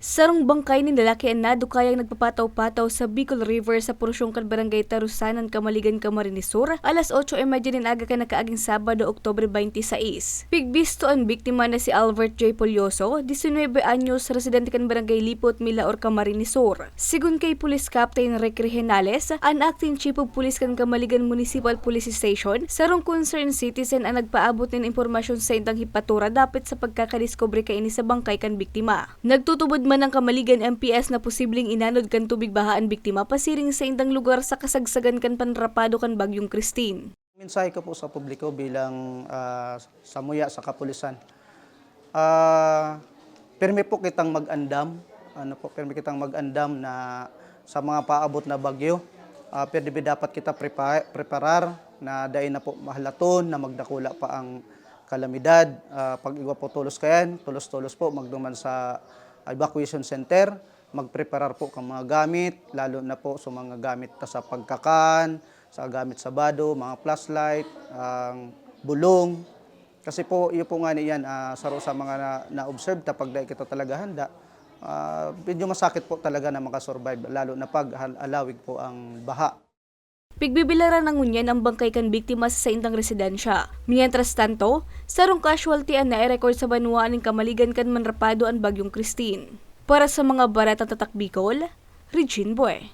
Sarong bangkay ni lalaki ang nadukayang nagpapataw-pataw sa Bicol River sa Purusyong kan Barangay Tarusanan, Kamaligan, Camarines Sur, alas 8.30 ng aga ka nakaaging Sabado, Oktobre 26. Pigbisto ang biktima na si Albert J. Polyoso, 19 anyos, residente kan Barangay Lipot, Milaor, Camarines Sur. Sigun kay Police Captain Rick Regenales, ang acting chief of police kan Kamaligan Municipal Police Station, sarong concerned citizen ang nagpaabot ng impormasyon sa indang hipatura dapat sa pagkakadiscovery kay ini sa bangkay kan biktima. Nagtutubod man ang Kamaligan MPS na posibleng inanod kan tubig bahaan biktima pasiring sa indang lugar sa kasagsagan kan panrapado kan Bagyong Christine. Mensahe ko po sa publiko bilang ah, samuya sa kapulisan. Ah, permi po kitang mag-andam, ano po, permi kitang mag-andam na sa mga paabot na bagyo. Uh, pwede ba dapat kita prepa- preparar na dahil na po mahalaton na magdakula pa ang kalamidad. Ah, pag iwa po tulos kayan, tulos-tulos po magduman sa evacuation center, magpreparar po kang mga gamit, lalo na po sa mga gamit sa pagkakan, sa gamit sa bado, mga flashlight, ang bulong. Kasi po, iyo po nga niyan, ah, saro sa mga na- na-observe, tapag dahil kita talaga handa, ah, medyo masakit po talaga na makasurvive, lalo na pag alawig po ang baha. Pigbibilaran ng ngunyan ang bangkay kan biktima sa indang residensya. Mientras tanto, sarong casualty ang nai-record sa banuaan ng kamaligan kan manrapado ang Bagyong Christine. Para sa mga baratang tatak Bicol, Regine Boy.